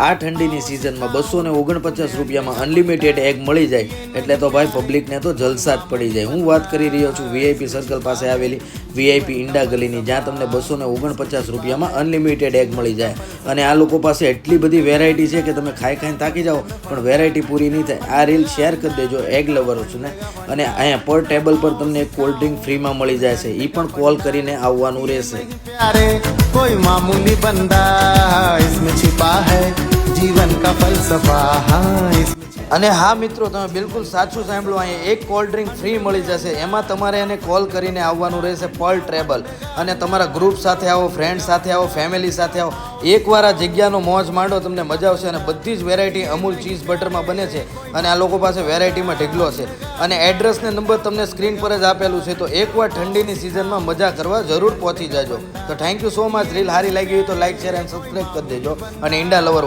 આ ઠંડીની સિઝનમાં બસો ને ઓગણપચાસ રૂપિયામાં અનલિમિટેડ એગ મળી જાય. એટલે તો ભાઈ પબ્લિકને તો જલસા જ પડી જાય. હું વાત કરી રહ્યો છું વીઆઈપી સર્કલ પાસે આવેલી વીઆઈપી ઈંડા ગલીની, જ્યાં તમને બસો ને ઓગણપચાસ રૂપિયામાં અનલિમિટેડ એગ મળી જાય. અને આ લોકો પાસે એટલી બધી વેરાયટી છે કે તમે ખાઈ ખાઈને થાકી જાઓ, પણ વેરાયટી પૂરી નહીં થાય. આ રીલ શેર કરી દેજો એગ લવર્સ ને. અને અહીંયા પર ટેબલ પર તમને કોલ્ડ ડ્રિંક ફ્રીમાં મળી જાય છે. એ પણ કોલ કરીને આવવાનું રહેશે. कोई मामूली बंदा इसमें छिपा है जीवन का फलसफा हाँ इसमें અને હા મિત્રો, તમે બિલકુલ સાચું સાંભળો, અહીંયા એક કોલ્ડ ડ્રિંક ફ્રી મળી જશે. એમાં તમારે એને કોલ કરીને આવવાનું રહેશે પર ટ્રેબલ અને તમારા ગ્રુપ સાથે આવો ફ્રેન્ડ સાથે આવો ફેમિલી સાથે આવો. એકવાર આ જગ્યાનો મોજ માંડો, તમને મજા આવશે અને બધી જ વેરાયટી અમૂલ ચીઝ બટરમાં બને છે અને આ લોકો પાસે વેરાયટીમાં ઢીગલો છે અને એડ્રેસ ને નંબર તમને સ્ક્રીન પર જ આપેલું છે, તો એકવાર ઠંડીની સિઝનમાં મજા કરવા જરૂર પહોંચી જાજો. તો thank you so much reel હારી લાગી હોય તો લાઈક શેર એન્ડ સબસ્ક્રાઈબ કરી દેજો. અને ઈંડા લવર